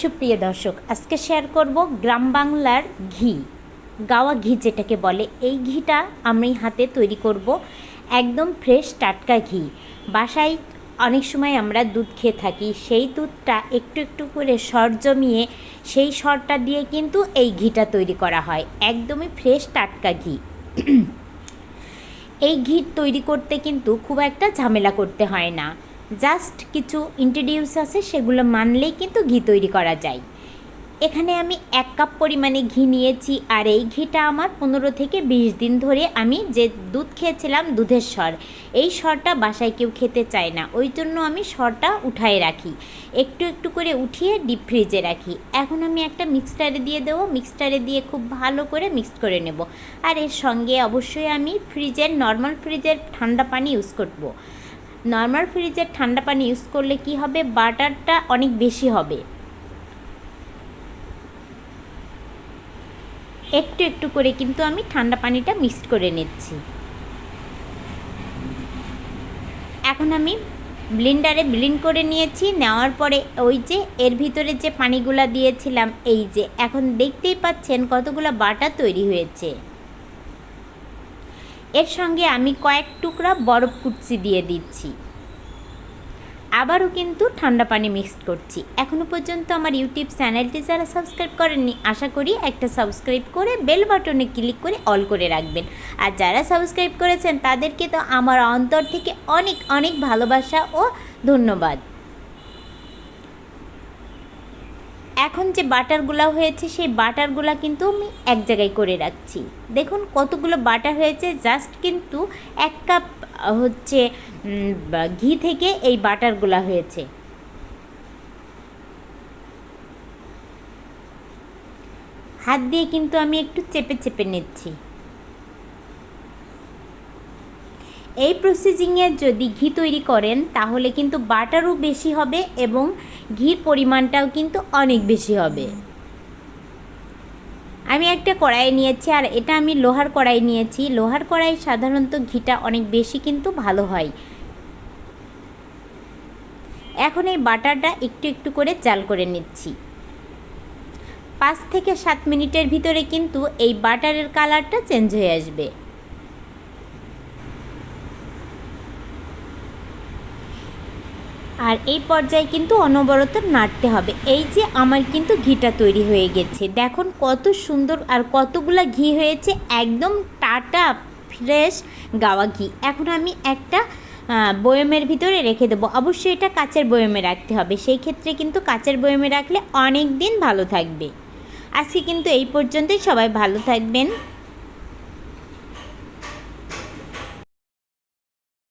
সুপ্রিয় দর্শক, আজকে শেয়ার করব গ্রাম বাংলার ঘি। গাওয়া ঘি যেটাকে বলে, এই ঘিটা আমি হাতে তৈরি করব একদম ফ্রেশ টাটকা ঘি। বাসায় অনেক সময় আমরা দুধ খেয়ে থাকি, সেই দুধটা একটু একটু করে সর জমিয়ে সেই সরটা দিয়ে কিন্তু এই ঘিটা তৈরি করা হয়, একদমই ফ্রেশ টাটকা ঘি। এই ঘি তৈরি করতে কিন্তু খুব একটা ঝামেলা করতে হয় না। জাস্ট কিছু ইন্ট্রোডিউস আছে, সেগুলো মানলেই কিন্তু ঘি তৈরি করা যায়। এখানে আমি এক কাপ পরিমাণে ঘি নিয়েছি, আর এই ঘিটা আমার পনেরো থেকে বিশ দিন ধরে আমি যে দুধ খেয়েছিলাম, দুধের স্বর, এই স্বরটা বাসায় কেউ খেতে চায় না। ওই জন্য আমি স্বরটা উঠায় রাখি। একটু একটু করে উঠিয়ে ডিপ ফ্রিজে রাখি। এখন আমি একটা মিক্সটারে দিয়ে দেবো। মিক্সটারে দিয়ে খুব ভালো করে মিক্সড করে নেব। আর এর সঙ্গে অবশ্যই আমি ফ্রিজের নর্মাল ফ্রিজের ঠান্ডা পানি ইউজ করব। নর্মাল ফ্রিজের ঠান্ডা পানি ইউজ করলে কি হবে? বাটারটা অনেক বেশি হবে। একটু একটু করে কিন্তু আমি ঠান্ডা পানিটা মিক্সড করে নিচ্ছি। এখন আমি ব্লেন্ডারে ব্লেন্ড করে নিয়েছি। নেওয়ার পরে ওই যে এর ভিতরে যে পানিগুলা দিয়েছিলাম, এই যে এখন দেখতেই পাচ্ছেন কতগুলো বাটার তৈরি হয়েছে। এর সঙ্গে আমি কয়েক টুকরা বরফ কুচি দিয়ে দিচ্ছি। আবারও কিন্তু ঠান্ডা পানি মিক্সড করছি। এখনও পর্যন্ত আমার ইউটিউব চ্যানেলটি যারা সাবস্ক্রাইব করেননি, আশা করি একটা সাবস্ক্রাইব করে বেল বাটনে ক্লিক করে অল করে রাখবেন। আর যারা সাবস্ক্রাইব করেছেন, তাদেরকে তো আমার অন্তর থেকে অনেক অনেক ভালোবাসা ও ধন্যবাদ। এখন যে বাটারগুলো হয়েছে, সেই বাটারগুলো কিন্তু আমি এক জায়গায় করে রাখছি। দেখুন কতগুলো বাটার হয়েছে, জাস্ট কিন্তু এক কাপ, হচ্ছে ঘি থেকে এই বাটারগুলো হয়েছে। হাত দিয়ে কিন্তু আমি একটু চেপে চেপে নিচ্ছি। এই প্রসেসিংয়ে যদি ঘি তৈরি করেন, তাহলে কিন্তু বাটারও বেশি হবে এবং ঘির পরিমাণটাও কিন্তু অনেক বেশি হবে। আমি একটা কড়াই নিয়েছি, আর এটা আমি লোহার কড়াই নিয়েছি। লোহার কড়াই সাধারণত ঘিটা অনেক বেশি কিন্তু ভালো হয়। এখন এই বাটারটা একটু একটু করে চাল করে নিচ্ছি। পাঁচ থেকে সাত মিনিটের ভিতরে কিন্তু এই বাটারের কালারটা চেঞ্জ হয়ে আসবে। আর এই পর্যায়ে কিন্তু অনবরত নাড়তে হবে। এই যে আমার কিন্তু ঘিটা তৈরি হয়ে গেছে। দেখুন কত সুন্দর আর কতগুলা ঘি হয়েছে। একদম টাটা, ফ্রেশ গাওয়া ঘি। এখন আমি একটা বয়মের ভিতরে রেখে দেবো। অবশ্যই এটা কাচের বয়মে রাখতে হবে। সেই ক্ষেত্রে কিন্তু কাচের বয়মে রাখলে অনেক দিন ভালো থাকবে। আজকে কিন্তু এই পর্যন্তই। সবাই ভালো থাকবেন।